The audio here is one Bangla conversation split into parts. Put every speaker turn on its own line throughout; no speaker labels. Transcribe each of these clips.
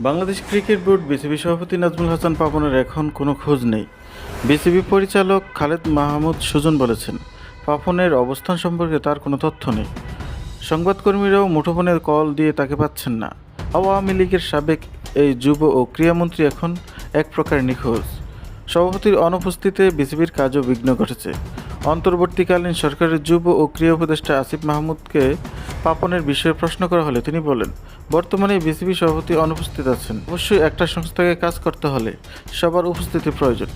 বাংলাদেশ ক্রিকেট বোর্ড বিসিবি সভাপতি নাজমুল হাসান পাপনের এখন কোনো খোঁজ নেই। বিসিবি পরিচালক খালেদ মাহমুদ সুজন বলেছেন, পাপনের অবস্থান সম্পর্কে তার কোনো তথ্য নেই। সংবাদকর্মীরাও মুঠোফোনের কল দিয়ে তাকে পাচ্ছেন না। আওয়ামী লীগের সাবেক এই যুব ও ক্রীড়ামন্ত্রী এখন এক প্রকার নিখোঁজ। সভাপতির অনুপস্থিতিতে বিসিবির কাজও বিঘ্ন ঘটেছে। অন্তর্বর্তীকালীন সরকারের যুব ও ক্রীড়া উপদেষ্টা আসিফ মাহমুদকে পাপনের বিষয়ে প্রশ্ন করা হলে তিনি বলেন, বর্তমানে বিসিবি সভাপতি অনুপস্থিত আছেন। অবশ্যই একটা সংস্থাকে কাজ করতে হলে সবার উপস্থিতি প্রয়োজন।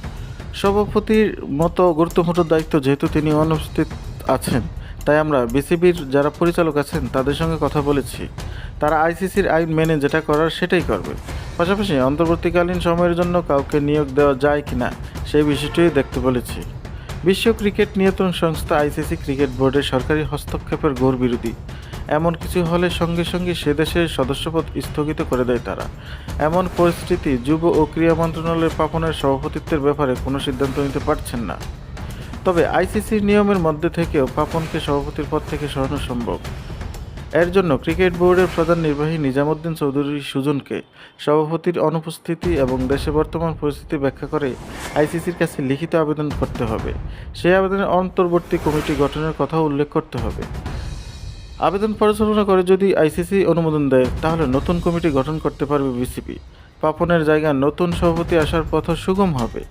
সভাপতির মতো গুরুত্বপূর্ণ দায়িত্ব যেহেতু তিনি অনুপস্থিত আছেন, তাই আমরা বিসিবির যারা পরিচালক আছেন তাদের সঙ্গে কথা বলেছি। তারা আইসিসির আইন মেনে যেটা করার সেটাই করবে। পাশাপাশি অন্তর্বর্তীকালীন সময়ের জন্য কাউকে নিয়োগ দেওয়া যায় কিনা সেই বিষয়টিই দেখতে বলেছি। বিশ্ব ক্রিকেট নিয়ন্ত্রণ সংস্থা আইসিসি ক্রিকেট বোর্ডের সরকারি হস্তক্ষেপের ঘোর বিরোধী। এমন কিছু হলে সঙ্গে সঙ্গে সে দেশের সদস্যপদ স্থগিত করে দেয় তারা। এমন পরিস্থিতি যুব ও ক্রীড়া মন্ত্রণালয়ের পাপনের সভাপতিত্বের ব্যাপারে কোনো সিদ্ধান্ত নিতে পারছেন না। তবে আইসিসির নিয়মের মধ্যে থেকেও পাপনকে সভাপতির পদ থেকে সরানো সম্ভব। এর জন্য ক্রিকেট বোর্ডের প্রধান নির্বাহী নিজামুদ্দিন চৌধুরী সুজনকে সভাপতির অনুপস্থিতি এবং দেশে বর্তমান পরিস্থিতি ব্যাখ্যা করে আইসিসির কাছে লিখিত আবেদন করতে হবে। সেই আবেদনের অন্তর্বর্তী কমিটি গঠনের কথা উল্লেখ করতে হবে। আবেদন পরিচালনা করে যদি আইসিসি অনুমোদন দেয়, তাহলে নতুন কমিটি গঠন করতে পারবে বিসিবি। পাপনের জায়গায় নতুন সভাপতি আসার পথ সুগম হবে।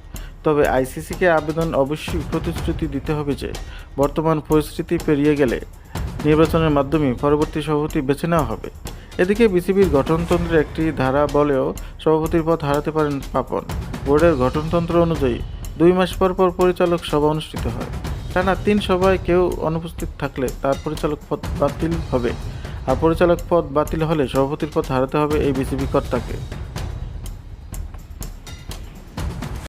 তবে আইসিসিকে আবেদন অবশ্যই প্রতিশ্রুতি দিতে হবে যে, বর্তমান পরিস্থিতি পেরিয়ে গেলে নির্বাচনের মাধ্যমে পরবর্তী সভাপতি বেছে নেওয়া হবে। এদিকে বিসিবির গঠনতন্ত্রের একটি ধারা বলেও সভাপতির পদ হারাতে পারেন পাপন। বোর্ডের গঠনতন্ত্র অনুযায়ী দুই মাস পর পর পরিচালক সভা অনুষ্ঠিত হয়। টানা তিন সভায় কেউ অনুপস্থিত থাকলে তার পরিচালক পদ বাতিল হবে। আর পরিচালক পদ বাতিল হলে সভাপতির পদ হারাতে হবে এই বিসিবি কর্তাকে।